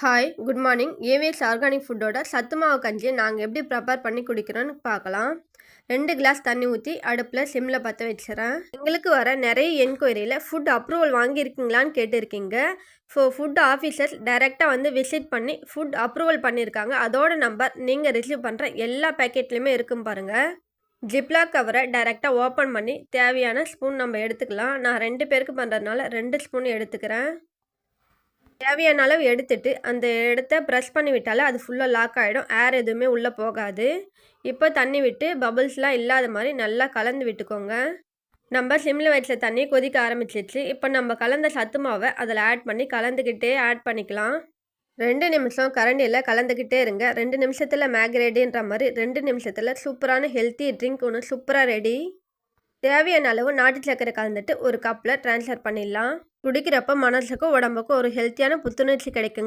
Hi good morning AVS organic ஃபுட்டோட சத்து மாவு கஞ்சியை நாங்கள் எப்படி ப்ரிப்பேர் பண்ணி குடிக்கிறோன்னு பார்க்கலாம். ரெண்டு கிளாஸ் தண்ணி ஊற்றி அடுப்பில் சிம்மில் பற்ற வச்சுறேன் எங்களுக்கு வர நிறைய என்கொயரியில் ஃபுட் அப்ரூவல் வாங்கியிருக்கீங்களான்னு கேட்டிருக்கீங்க. ஸோ ஃபுட் ஆஃபீஸர்ஸ் டைரெக்டாக வந்து விசிட் பண்ணி ஃபுட் அப்ரூவல் பண்ணியிருக்காங்க. அதோட நம்பர் நீங்கள் ரிசீவ் பண்ணுற எல்லா பேக்கெட்லேயுமே இருக்கும் பாருங்கள் ஜிப்லாக் கவரை டைரெக்டாக ஓப்பன் பண்ணி தேவையான ஸ்பூன் நம்ம எடுத்துக்கலாம். நான் ரெண்டு பேருக்கு பண்ணுறதுனால ரெண்டு ஸ்பூன் எடுத்துக்கிறேன். தேவையான அளவு எடுத்துட்டு அந்த இடத்த ப்ரெஸ் பண்ணி விட்டாலே அது ஃபுல்லாக லாக் ஆகிடும் ஏர் எதுவுமே உள்ளே போகாது. இப்போ தண்ணி விட்டு பபுள்ஸ்லாம் இல்லாத மாதிரி நல்லா கலந்து விட்டுக்கோங்க. நம்ம சிம்மில் வச்ச தண்ணி கொதிக்க ஆரம்பிச்சிச்சு இப்போ நம்ம கலந்த சத்து மாவை அதில் ஆட் பண்ணி கலந்துக்கிட்டே ஆட் பண்ணிக்கலாம். ரெண்டு நிமிஷம் கரண்டியில் கலந்துக்கிட்டே இருங்க. ரெண்டு நிமிஷத்தில் மேக் ரெடின்ற மாதிரி ரெண்டு நிமிஷத்தில் சூப்பரான ஹெல்த்தி ட்ரிங்க் ஒன்று சூப்பராக ரெடி தேவையான அளவு நாட்டு சக்கரை கலந்துட்டு ஒரு கப்பில் ட்ரான்ஸ்ஃபர் பண்ணிடலாம். குடிக்கிறப்ப மனசுக்கும் உடம்புக்கும் ஒரு ஹெல்த்தியான புத்துணர்ச்சி கிடைக்குங்க.